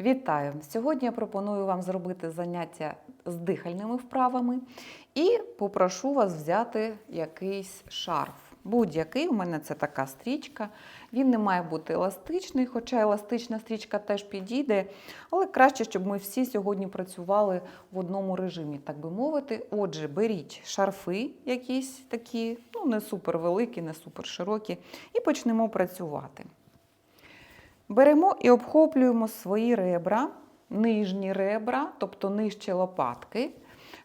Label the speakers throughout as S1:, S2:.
S1: Вітаю! Сьогодні я пропоную вам зробити заняття з дихальними вправами і попрошу вас взяти якийсь шарф. Будь-який, у мене це така стрічка. Він не має бути еластичний, хоча еластична стрічка теж підійде, але краще, щоб ми всі сьогодні працювали в одному режимі, так би мовити. Отже, беріть шарфи якісь такі, ну не супер великі, не супер широкі, і почнемо працювати. Беремо і обхоплюємо свої ребра, нижні ребра, тобто нижче лопатки,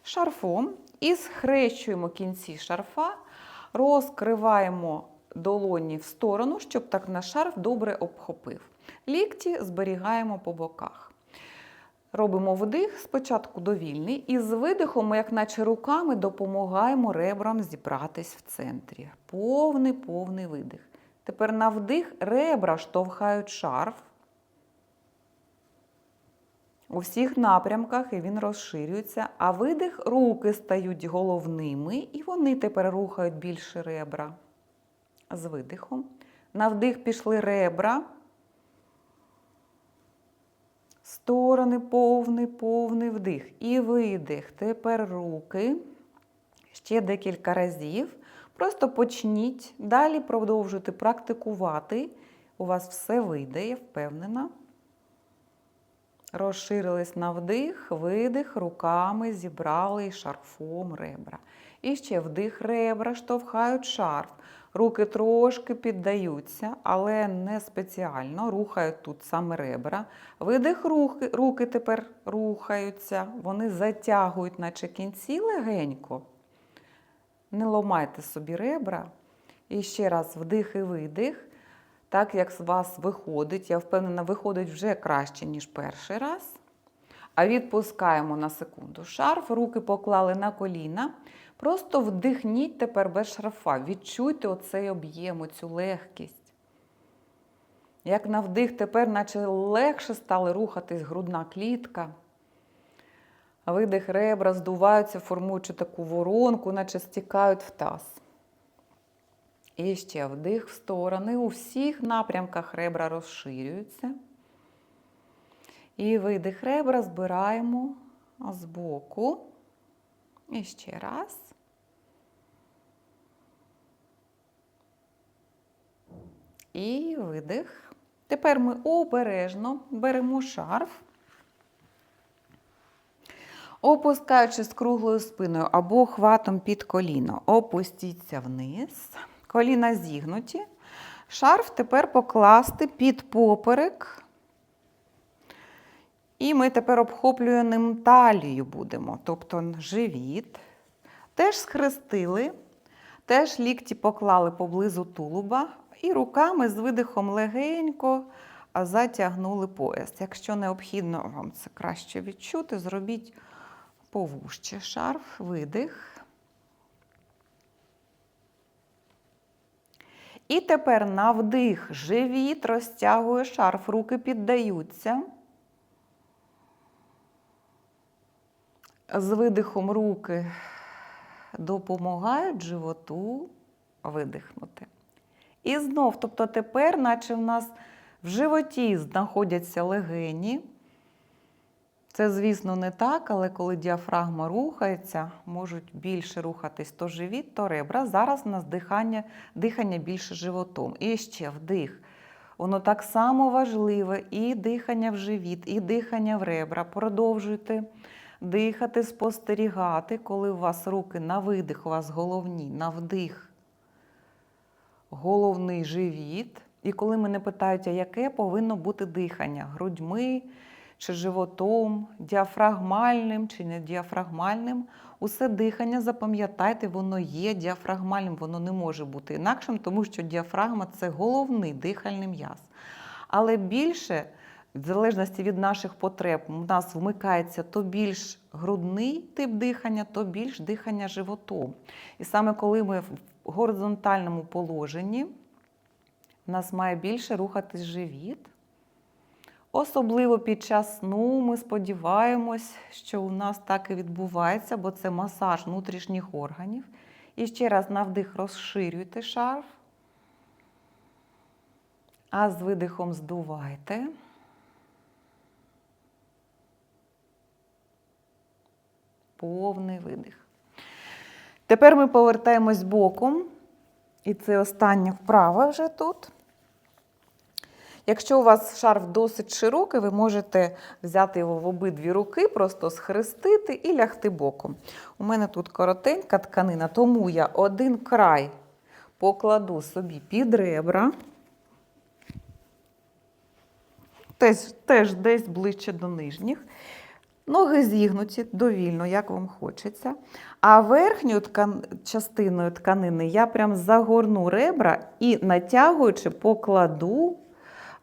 S1: шарфом і схрещуємо кінці шарфа, розкриваємо долоні в сторону, щоб так наш шарф добре обхопив. Лікті зберігаємо по боках. Робимо вдих, спочатку довільний, і з видихом, як наче руками, допомагаємо ребрам зібратись в центрі. Повний повний видих. Тепер на вдих ребра штовхають шарф у всіх напрямках, і він розширюється. А видих руки стають головними, і вони тепер рухають більше ребра. З видихом. На вдих пішли ребра. Сторони повний, повний вдих. І видих. Тепер руки. Ще декілька разів. Просто почніть, далі продовжуйте практикувати. У вас все вийде, я впевнена. Розширились на вдих, видих, руками зібрали шарфом ребра. І ще вдих ребра, штовхають шарф. Руки трошки піддаються, але не спеціально. Рухають тут саме ребра. Видих, руки, руки тепер рухаються, вони затягують, наче кінці легенько. Не ломайте собі ребра. І ще раз вдих і видих. Так як з вас виходить, я впевнена, виходить вже краще, ніж перший раз. А відпускаємо на секунду шарф, руки поклали на коліна. Просто вдихніть тепер без шарфа. Відчуйте оцей об'єм, оцю легкість. Як на вдих, тепер, наче легше стали рухатись грудна клітка. Видих ребра здуваються, формуючи таку воронку, наче стікають в таз. І ще вдих в сторони. У всіх напрямках ребра розширюються. І видих ребра збираємо з боку. І ще раз. І видих. Тепер ми обережно беремо шарф. Опускаючись з круглою спиною або хватом під коліно, опустіться вниз, коліна зігнуті. Шарф тепер покласти під поперек. І ми тепер обхоплюємо ним талію будемо, тобто живіт. Теж схрестили, теж лікті поклали поблизу тулуба. І руками з видихом легенько затягнули пояс. Якщо необхідно вам це краще відчути, зробіть повужче шарф, видих. І тепер на вдих живіт розтягує шарф, руки піддаються. З видихом руки допомагають животу видихнути. І знов, тобто тепер, наче в нас в животі знаходяться легені. Це, звісно, не так, але коли діафрагма рухається, можуть більше рухатись то живіт, то ребра. Зараз у нас дихання, дихання більше животом. І ще вдих. Воно так само важливе і дихання в живіт, і дихання в ребра. Продовжуйте дихати, спостерігати, коли у вас руки на видих, у вас головні, на вдих. Головний живіт. І коли мене питають, а яке повинно бути дихання? Грудьми чи животом, діафрагмальним чи не діафрагмальним. Усе дихання, запам'ятайте, воно є діафрагмальним, воно не може бути інакшим, тому що діафрагма це головний дихальний м'яз. Але більше, в залежності від наших потреб, у нас вмикається то більш грудний тип дихання, то більш дихання животом. І саме коли ми в горизонтальному положенні, у нас має більше рухатись живіт. Особливо під час сну ми сподіваємось, що у нас так і відбувається, бо це масаж внутрішніх органів. І ще раз на вдих розширюйте шарф, а з видихом здувайте. Повний видих. Тепер ми повертаємось боком, і це остання вправа вже тут. Якщо у вас шарф досить широкий, ви можете взяти його в обидві руки, просто схрестити і лягти боком. У мене тут коротенька тканина, тому я один край покладу собі під ребра. Теж, теж десь ближче до нижніх. Ноги зігнуті довільно, як вам хочеться. А верхньою ткан... частиною тканини я прям загорну ребра і натягуючи, покладу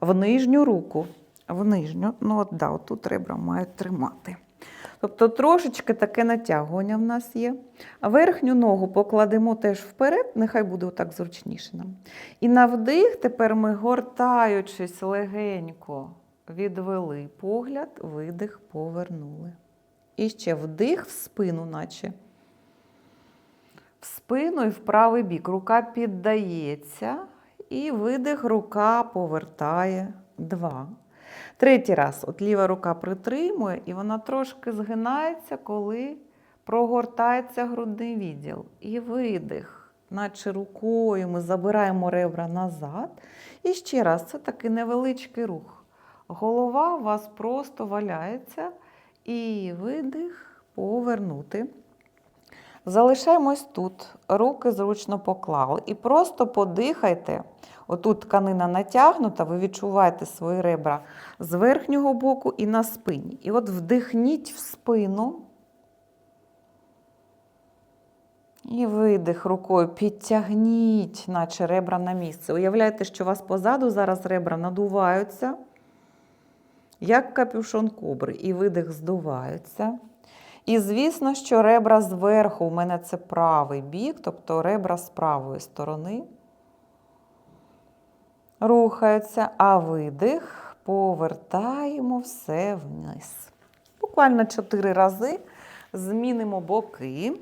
S1: в нижню руку. В нижню, ну от да, от тут ребра мають тримати. Тобто трошечки таке натягування в нас є. Верхню ногу покладемо теж вперед, нехай буде отак зручніше нам. І на вдих тепер ми, гортаючись легенько, відвели погляд, видих, повернули. І ще вдих в спину, наче. В спину і в правий бік. Рука піддається. І видих, рука повертає. Два. Третій раз. От ліва рука притримує, і вона трошки згинається, коли прогортається грудний відділ. І видих, наче рукою ми забираємо ребра назад. І ще раз, це такий невеличкий рух. Голова у вас просто валяється. І видих, повернути. Залишаємось тут, руки зручно поклали. І просто подихайте. Отут тканина натягнута, ви відчуваєте свої ребра з верхнього боку і на спині. І от вдихніть в спину. І видих рукою, підтягніть, наче ребра на місце. Уявляєте, що у вас позаду зараз ребра надуваються, як капюшон кобри, і видих здуваються. І звісно, що ребра зверху, у мене це правий бік, тобто ребра з правої сторони. Рухаються, а видих, повертаємо все вниз. Буквально 4 рази змінимо боки.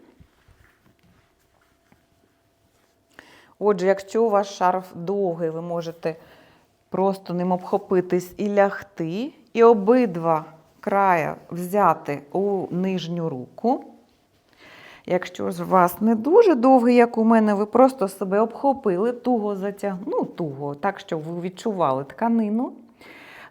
S1: Отже, якщо у вас шарф довгий, ви можете просто ним обхопитись і лягти, і обидва края взяти у нижню руку. Якщо ж у вас не дуже довгий, як у мене, ви просто себе обхопили, туго затягнули, ну, туго, так, щоб ви відчували тканину.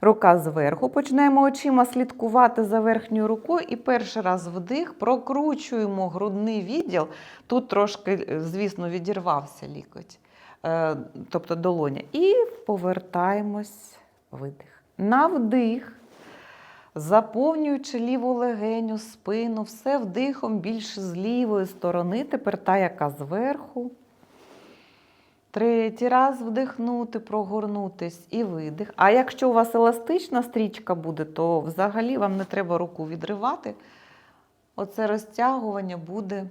S1: Рука зверху. Починаємо очима слідкувати за верхньою рукою. І перший раз вдих, прокручуємо грудний відділ. Тут трошки, звісно, відірвався лікоть, е, тобто долоня. І повертаємось видих. На вдих. Заповнюючи ліву легеню, спину, все вдихом більше з лівої сторони, тепер та, яка зверху. Третій раз вдихнути, прогорнутись і видих. А якщо у вас еластична стрічка буде, то взагалі вам не треба руку відривати. Оце розтягування буде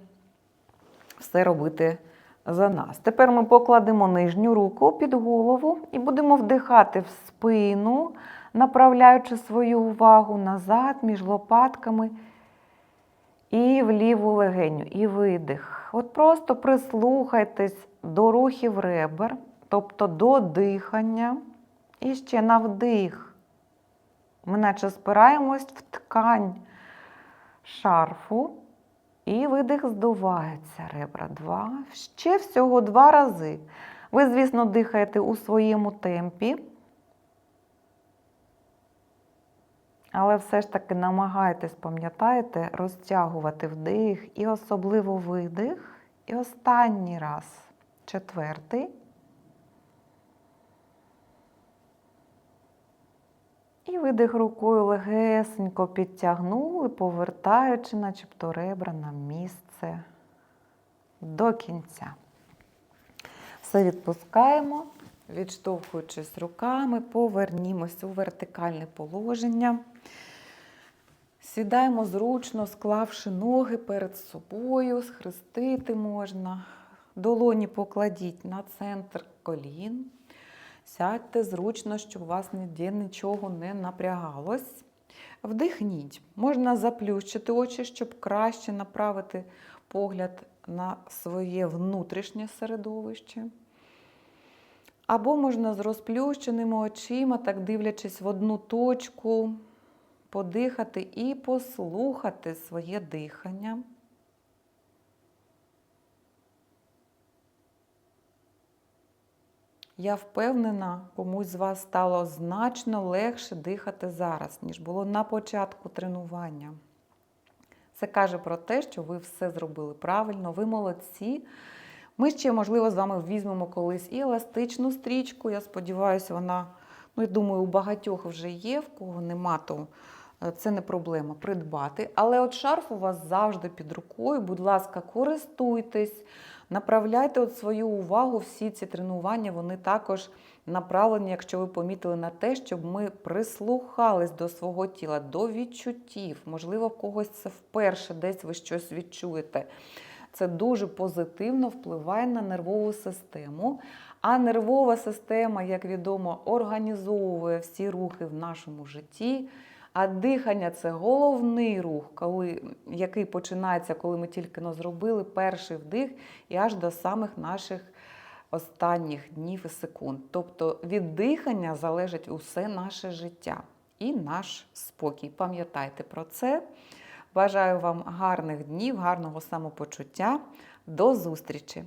S1: все робити за нас. Тепер ми покладемо нижню руку під голову і будемо вдихати в спину направляючи свою увагу назад між лопатками і в ліву легеню, і видих. От просто прислухайтесь до рухів ребер, тобто до дихання. І ще на вдих. Ми наче спираємось в ткань шарфу. І видих здувається ребра. Два. Ще всього два рази. Ви, звісно, дихаєте у своєму темпі. Але все ж таки намагайтесь, пам'ятаєте, розтягувати вдих і особливо видих. І останній раз, четвертий. І видих рукою легесенько підтягнули, повертаючи, начебто ребра на місце до кінця. Все відпускаємо, відштовхуючись руками, повернімось у вертикальне положення. Сідаємо зручно, склавши ноги перед собою, схрестити можна. Долоні покладіть на центр колін. Сядьте зручно, щоб у вас ніде нічого не напрягалось. Вдихніть. Можна заплющити очі, щоб краще направити погляд на своє внутрішнє середовище. Або можна з розплющеними очима, так дивлячись в одну точку, подихати і послухати своє дихання. Я впевнена, комусь з вас стало значно легше дихати зараз, ніж було на початку тренування. Це каже про те, що ви все зробили правильно, ви молодці. Ми ще, можливо, з вами візьмемо колись і еластичну стрічку. Я сподіваюся, вона, ну, я думаю, у багатьох вже є, в кого нема, то е, це не проблема придбати. Але от шарф у вас завжди під рукою. Будь ласка, користуйтесь, направляйте от свою увагу. Всі ці тренування вони також направлені, якщо ви помітили, на те, щоб ми прислухались до свого тіла, до відчуттів. Можливо, в когось це вперше десь ви щось відчуєте. Це дуже позитивно впливає на нервову систему. А нервова система, як відомо, організовує всі рухи в нашому житті. А дихання це головний рух, коли, який починається, коли ми тільки но зробили перший вдих і аж до самих наших останніх днів і секунд. Тобто від дихання залежить усе наше життя і наш спокій. Пам'ятайте про це. Бажаю вам гарних днів, гарного самопочуття. До зустрічі!